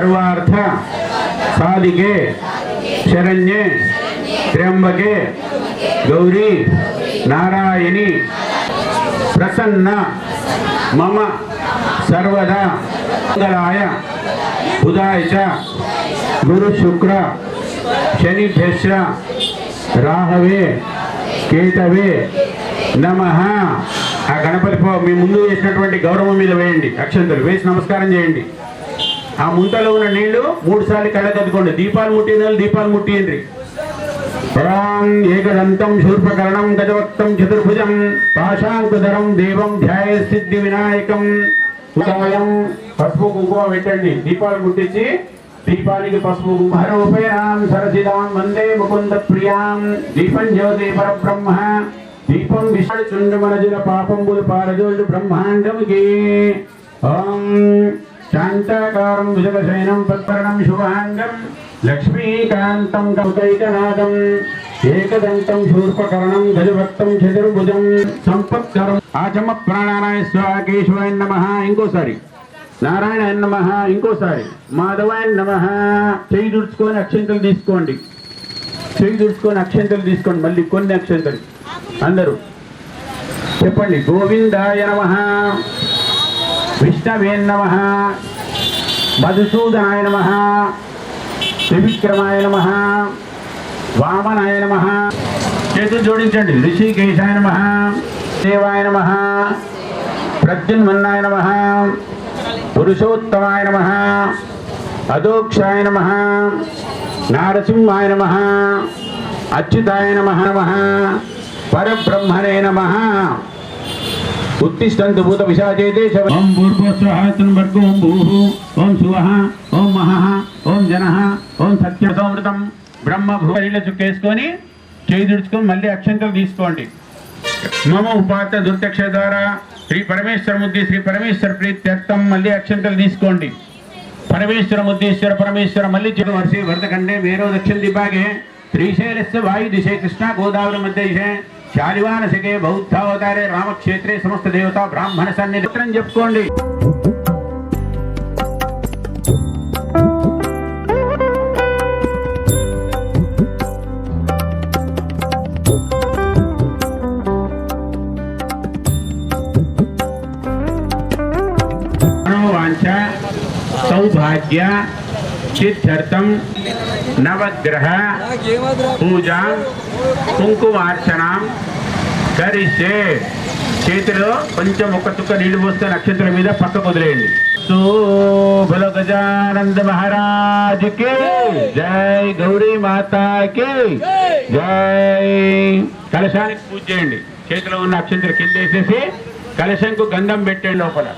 సర్వార్థ సాధికే శరణ్యే త్ర్యంబకే గౌరీ నారాయణి ప్రసన్న మమ సర్వదా మంగళాయ బుధాయ గురు శుక్ర శనిభ్యశ్చ రాహవే కేతవే నమ. ఆ గణపతి పో మీ ముందు చేసినటువంటి గౌరవం మీద వేయండి అక్షంతలు వేసి నమస్కారం చేయండి. ఆ ముంతలో ఉన్న నీళ్ళు మూడు సార్లు కళ్ళకద్దుకోండి దీపాలు ముట్టిన వాళ్ళు దీపాలు ముట్టియండి పరాం ఏకదంతం శూర్పకరణం గజవక్తం చతుర్భుజం పాశాంకుధరం దేవం ధ్యాయ సిద్ధి వినాయకం. ఉదాయం పసుపు కుంకుమ పెట్టండి. దీపాలు ముట్టించి దీపానికి పసుపు కుంకుమహరోపయాం సరసిదాం వందే ముకుంద ప్రియాం దీపం జ్యోతి పరబ్రహ్మ. దీపం విష్ణు చుండమనజుల పాపంబులు పారజోడు బ్రహ్మాండముకి. ఓం శాంతాకారం భుజగశయనం తత్పరణం శుభాంగం లక్ష్మీకాంతం కౌకైకనాదం ఏకదంతం శూర్పకరణం గజభక్తం చతుర్భుజం సంపత్కరం ఆచమ ప్రాణానాయ స్వా కేశవాయ నమ ఇంకోసారి నారాయణ నమ ఇంకోసారి మాధవాయ నమ చేయి దుడుచుకొని అక్షంతలు తీసుకోండి। చేయి దుడుచుకొని అక్షంతలు తీసుకోండి మళ్ళీ కొన్ని అక్షంతలు। అందరూ చెప్పండి గోవిందాయ నమ। విష్ణవే నమ. మధుసూదనాయ నమ. త్రివిక్రమాయ నమ. వామనాయ నమ. చేతులు జోడించండి. ఋషికేశాయ నమ. దేవాయ నమ. ప్రద్యున్మన్నాయ నమ. పురుషోత్తమాయ నమ. అదోక్షాయ నమ. నారసింహాయ నమ. అచ్యుతాయ నమ నమ. పరబ్రహ్మణే నమ. ఉత్తిష్టంతు భూత విశాచేతే శవ- ఓం భూర్భువస్వహాతన్ భర్గో ఓం భూః ఓం శువః ఓం మహః ఓం జనః ఓం సత్యసమృతం బ్రహ్మ భూరిల చుక్కేసుకొని చేయి దుడుచుకొని మళ్ళీ అక్షంతలు తీసుకోండి. మమ ఉపాత దుర్దక్ష ద్వారా శ్రీ పరమేశ్వర ముద్ది శ్రీ పరమేశ్వర ప్రీత్యర్థం మళ్ళీ అక్షంతలు తీసుకోండి. పరమేశ్వర ముద్దీశ్వర పరమేశ్వర మళ్ళీ చెడు వర్షి వరదఖండే మేరో దక్షిణ దిబాగే శ్రీశైలస్య వాయు దిశే కృష్ణ గోదావరి మధ్య దిశే शालिवान सिगे बौद्ध अवतारे राम क्षेत्रे समस्त देवता ब्राह्मण सन्नित्रन जब सौभाग्य yeah. సౌభాగ్య నవగ్రహ పూజ కుంకుమార్చన కరిస్తే చేతిలో కొంచెం ఒక చుక్క నీళ్ళు పోస్తే నక్షత్రం మీద పక్కకు వదిలేయండి శోభల గజానంద మహారాజుకి జై గౌరీ మాతాకి జై. కలశానికి పూజ చేయండి. చేతిలో ఉన్న అక్షంతలు కింద వేసేసి కలశంకు గంధం పెట్టండి లోపల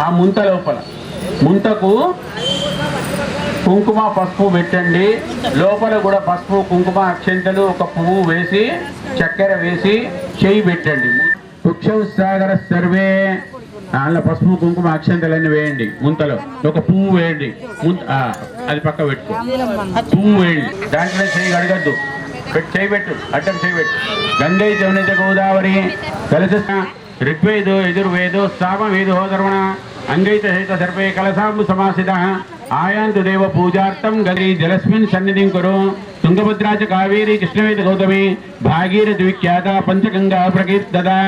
ఆ ముంత లోపల. ముంతకు కుంకుమ పసుపు పెట్టండి. లోపల కూడా పసుపు కుంకుమ అక్షంతలు ఒక పువ్వు వేసి చక్కెర వేసి చేయి పెట్టండి. వృక్షం సాగర సర్వే. దానిలో పసుపు కుంకుమ అక్షంతలన్నీ వేయండి. ముంతలో ఒక పువ్వు వేయండి. అది పక్క పెట్టుకో. పువ్వు వేయండి. దాంట్లో చేయి అడగద్దు పెట్టి చేయి పెట్టు. అడ్డం చేయబెట్టు గంగై జవనిత గోదావరి. కలశ ఋగ్వేదో యజుర్వేదో సామవేదో ధర్మణ అంగైత హేత సర్వే కలసాంబు సమాసిత. ఆయాంతు దేవ పూజార్థం గది జలస్మిన్ సన్నిధిం కురు. తుంగభద్రా చ కావేరి కృష్ణవేద గౌతమి. భాగీరథ విఖ్యాత పంచగంగా ప్రకీర్తదా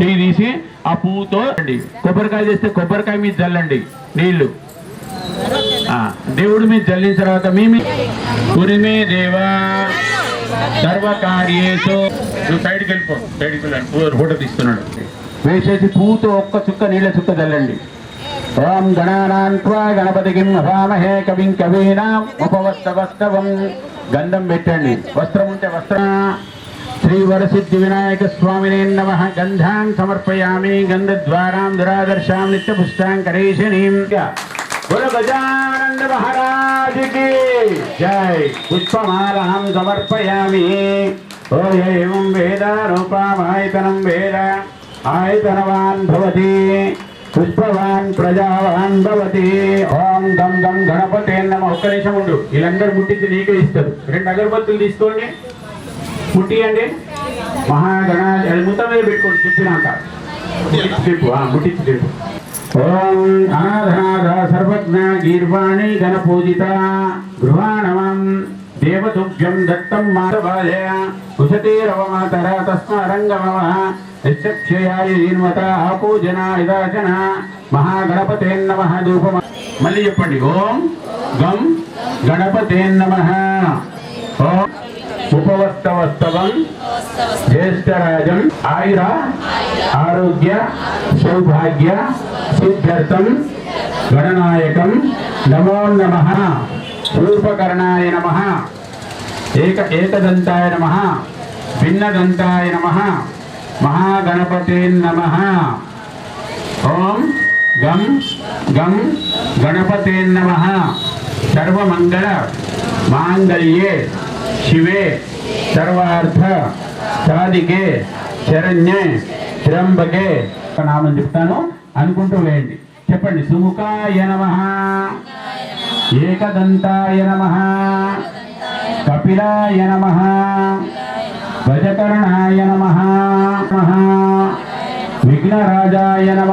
చేయి తీసి ఆ పువ్వుతో రండి. కొబ్బరికాయ చేస్తే కొబ్బరికాయ మీద చల్లండి. నీళ్ళు. దేవుడు మీద జల్లిన తర్వాత మీ పురిమే దేవా. సర్వకార్యేషు నువ్వు సైడ్కి వెళ్ళిపో. సైడ్కి వెళ్ళండి ఫోటో తీస్తున్నాడు. వేసేసి పువ్వుతో ఒక్క చుక్క నీళ్ళ చుక్క చల్లండి. ఓం గణానాన్వా గణపతికిం హవామహే కవిం కవీనాం ఉపవస్తవస్తవం గంధం పెట్టండి. వస్త్రం ఉంటే వస్త్ర. శ్రీ వరసిద్ధి వినాయక స్వామినే నమ. గంధాన్ సమర్పయామి. గంధద్వారాం దురాదర్శాం. నిత్య పుష్టాంకరేషణీం గురు గజానంద మహారాజుకి జై. పుష్పమాలహం సమర్పయామి. ఓ ఏం వేద రూపమాయతనం వేద. ఆయతనవాన్ భవతి. పుష్పవా ప్రజావాన్ భవతి ఓం దం దం గణపతి నమ. ఒక్క నిమిషం ఉండు. వీళ్ళందరూ ముట్టించి నీకే ఇస్తారు. రెండు అగరబత్తులు తీసుకోండి. ముట్టియండి. మహాగణ ముత్తం మీద పెట్టుకోండి. చెప్పినాక. ముట్టించి తిప్పు ముట్టించి తిప్పు ఓం అనాథనాథ సర్వజ్ఞ గీర్వాణి గణపూజిత దేవతుభ్యం దత్తం కుశతీరవమాతర తస్మారంగమవ. మహాగణపతే నమ ధూపం మళ్ళీ చెప్పండి ఓం గం గణపతే నమ. ఓం ఉపవస్తవస్తవం జ్యేష్ఠరాజం ఆయుర ఆరోగ్య సౌభాగ్య సిద్ధ్యర్థం గణనాయకం నమో నమ. రూపకర్ణాయ నమ. ఏక ఏకదంతాయ నమ. భిన్నదంతాయ నమ. మహాగణపతే నమ. ఓం గం గం గణపతే నమ. సర్వమంగళ మాంగళ్యే శివే సర్వార్థ సాధికే శరణ్యే త్రంబకే నామం చెప్తాను అనుకుంటూ వేయండి. చెప్పండి సుముఖాయ నమ. ఏకదంతాయ నమ. కపిలాయ నమ. భజకర్ణాయ నమ. విఘ్నరాజాయ నమ.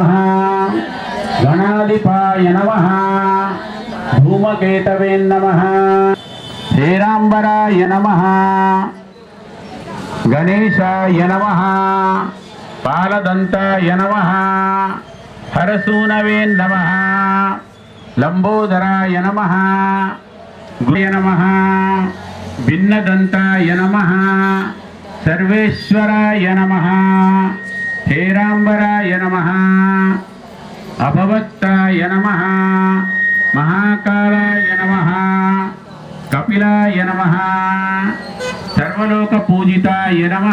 గణాధిపాయ నమ ధూమకేతవే నమ శ్రీరాంబరాయ నమ గణేశాయ నమ పాలదంతాయ నమ హరసూనవే నమ లంబోదరాయ నమ గుయ నమ భిన్నదంతాయ నమ సర్వేశ్వరాయ నమ హేరాంబరాయ నమ అభవత్తాయ నమ మహాకాళాయ నమ కపిలాయ నమ సర్వలోక పూజితాయ నమ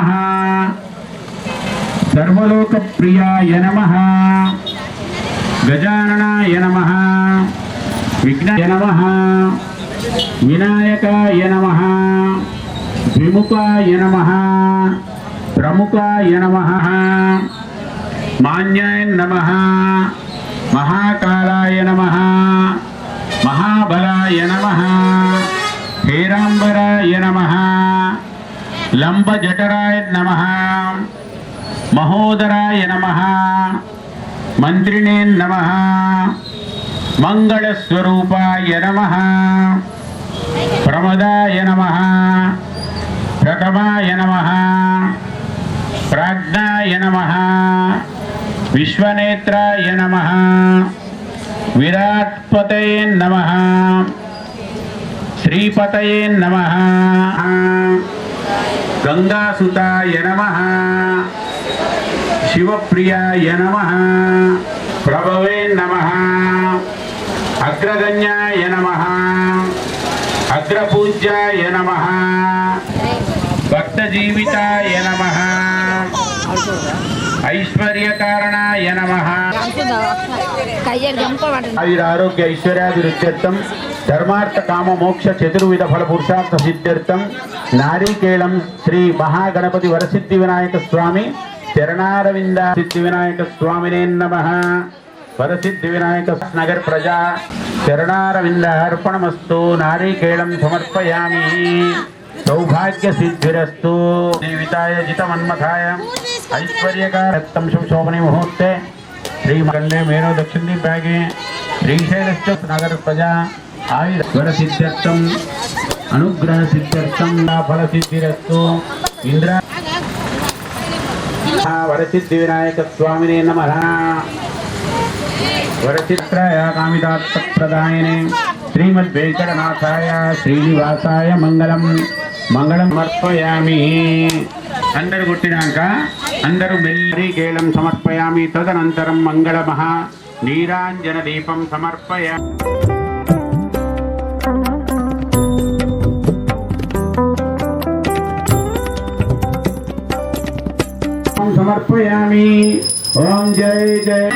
సర్వలోక ప్రియాయ నమ గజాననాయ నమ విఘ్నాయ నమ వినాయకాయ నమ విముఖాయ నమ ప్రముఖాయ నమ మాన్యాయ నమ మహాకాళాయ నమ మహాబలాయ నమ. శ్రీరాంబరాయ నమ. లంబజటరాయ నమ. మహోదరాయ నమ. మంత్రిణే నమ. మంగళస్వరూపాయ నమ. ప్రమదాయ నమ. ప్రథమాయ నమ. ప్రాజ్ఞాయ నమ. విశ్వనేత్రాయ నమ. విరాట్పతయే నమ. శ్రీపతయే నమ. గంగాసుతాయ నమ. శివప్రియాయ నమ. ప్రభవే నమ. అగ్రగణ్యాయ నమ. అగ్రపూజ్యాయ నమ. భక్తజీవితాయ నమ. ఐశ్వర్యకారణాయ నమ. గంపబడింది ఆయురారోగ్య ఐశ్వర్యాభివృద్ధ్యర్థం ధర్మార్థ కామ మోక్ష చతుర్విధ ఫల పురుషార్థ సిద్ధ్యర్థం నారీకేళం శ్రీ మహాగణపతి వరసిద్ధి వినాయక స్వామి చరణారవింద సిద్ధి వినాయక స్వామినే నమ. వరసిద్ధి వినాయక నగర్ ప్రజా చరణారవింద అర్పణమస్తు నారీకేళం సమర్పయామి. సౌభాగ్య సిద్ధిరస్తు. జీవితాయ శోభనే ముహూర్తే. శ్రీమగండే మేరో దక్షిణ బ్యాగే. శ్రీశైలశ్చ నగర ప్రజా వర సిద్ధ్యర్థం అనుగ్రహ సిద్ధ్యర్థం. ఫల సిద్ధిరస్తు ఇంద్ర వరసిద్ధి వినాయక స్వామినే నమ. వరచిత్రాయ కామిదాత్త ప్రదాయనే శ్రీమద్ వెంకటనాథాయ శ్రీనివాసాయ మంగళం. మంగళం సమర్పయామి. అందరు కొట్టినాక అందరూ మెల్లి కేళం సమర్పయామి. తదనంతరం మంగళమహ. నీరాంజన దీపం సమర్పయ. సమర్పయామి. ఓం జయ జయ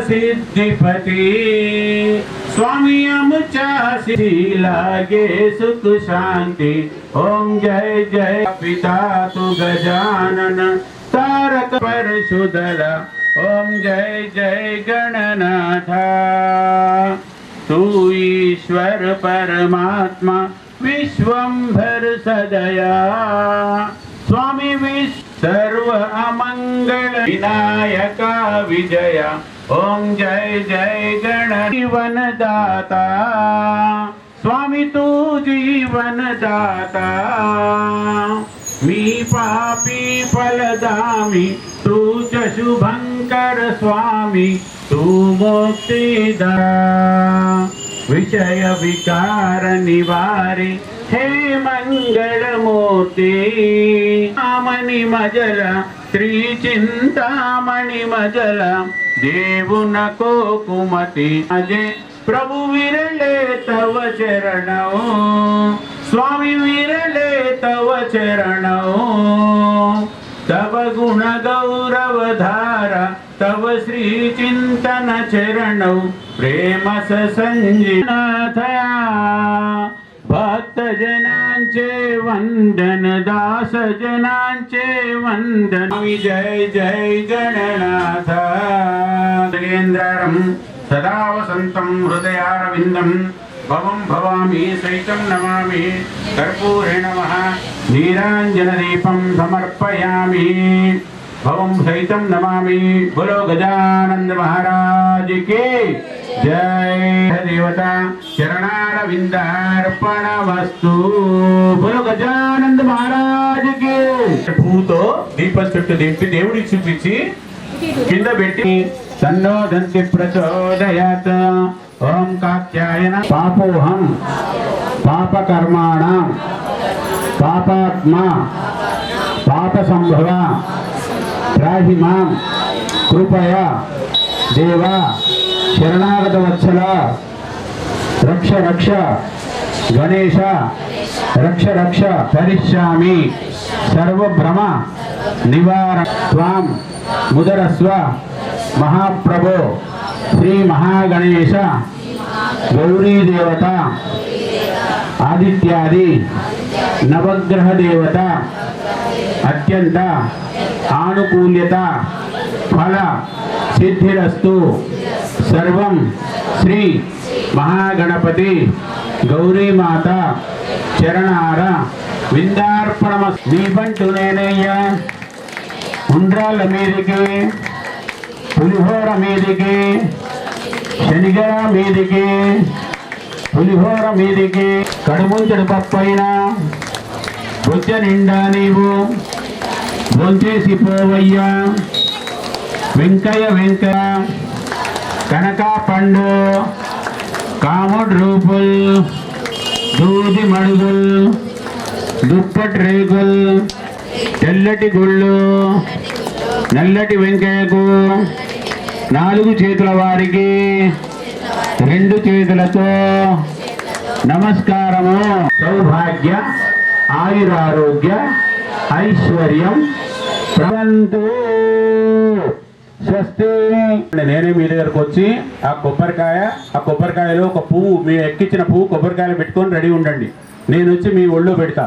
सिद्धिपति स्वामी अमुच लागे सुख शांति ओम जय जय पिता तु गजानन, तारक पर सुधरा ओम जय जय गणनाथ। तू ईश्वर परमात्मा विश्वम्भर सदया। स्वामी विश्व सर्व अमङ्गल विनायका विजय। ॐ जय जय गण जीवनदाता स्वामी तु जीवनदाता। मी पापी फलदामि तू च शुभङ्कर स्वामी तू मोक्तिदा విషయ వికార నివారి హే మంగళమూర్తి ఆమని మజల శ్రీ చింతామణి మజల దేవున కోకుమతి అజే ప్రభు విరలే తవ చరణం స్వామి విరలే తవ చరణం. తవ గుణ గౌరవధార తవ శ్రీ చింతన చరణం. प्रेम संजीनाथया भक्त जनांचे वंदन दास जनांचे वंदन स्वामी जय जय गणनाथ गजेन्द्रं सदा वसन्तं हृदयारविन्दं भवं भवामि सहितं नमामि कर्पूरे नमः नीराञ्जनदीपं समर्पयामि भवं सहितं नमामि बोलो गजानन्द महाराज के జై దేవత చరణారవిందార్పణ వస్తు గజానంద మహారాజుకి భూతో దీపం చుట్టూ దింపి దేవుడికి చూపించి కింద పెట్టి సన్నోదంతి ప్రచోదయత। ఓం కాత్యాయన పాపోహం పాపకర్మాణ పాపాత్మ పాప సంభవ కృపయా దేవా। శరణాగత వత్సల. రక్ష రక్ష. గణేశ. రక్ష రక్ష. కరిష్యామి సర్వభ్రమ. నివార. త్వాం. ముదరస్వ. మహాప్రభో. శ్రీ మహాగణేశ. గౌరీ దేవత. ఆదిత్యాది. నవగ్రహ దేవత. అత్యంత. ఆనుకూల్యత. ఫల. సిద్ధిరస్తు. సర్వం శ్రీ మహాగణపతి గౌరీమాత చరణార విందార్పణమ నీబంటు నేనయ్యా. ఉండ్రాల మీదికి పులిహోర మీదికి శనిగర మీదికి పులిహోర మీదికి కడుముంచడు పప్పైన బుజ్జ నిండా నీవు బొంచేసి పోవయ్యా. వెంకయ్య వెంకయ్య కనకా పండు కాముడు రూపుల్ దూది మడుగుల్ దుప్పటి రేగుల్ తెల్లటి గుళ్ళు నల్లటి వెంకయ్యకు నాలుగు చేతుల వారికి రెండు చేతులతో నమస్కారము. సౌభాగ్య ఆయురారోగ్య ఐశ్వర్యం ప్రవంతు. స్వస్తి. నేనే మీ దగ్గరకు వచ్చి ఆ కొబ్బరికాయ ఆ కొబ్బరికాయలో ఒక పువ్వు మీరు ఎక్కించిన పువ్వు కొబ్బరికాయలు పెట్టుకొని రెడీ ఉండండి. నేను వచ్చి మీ ఒళ్ళో పెడతా.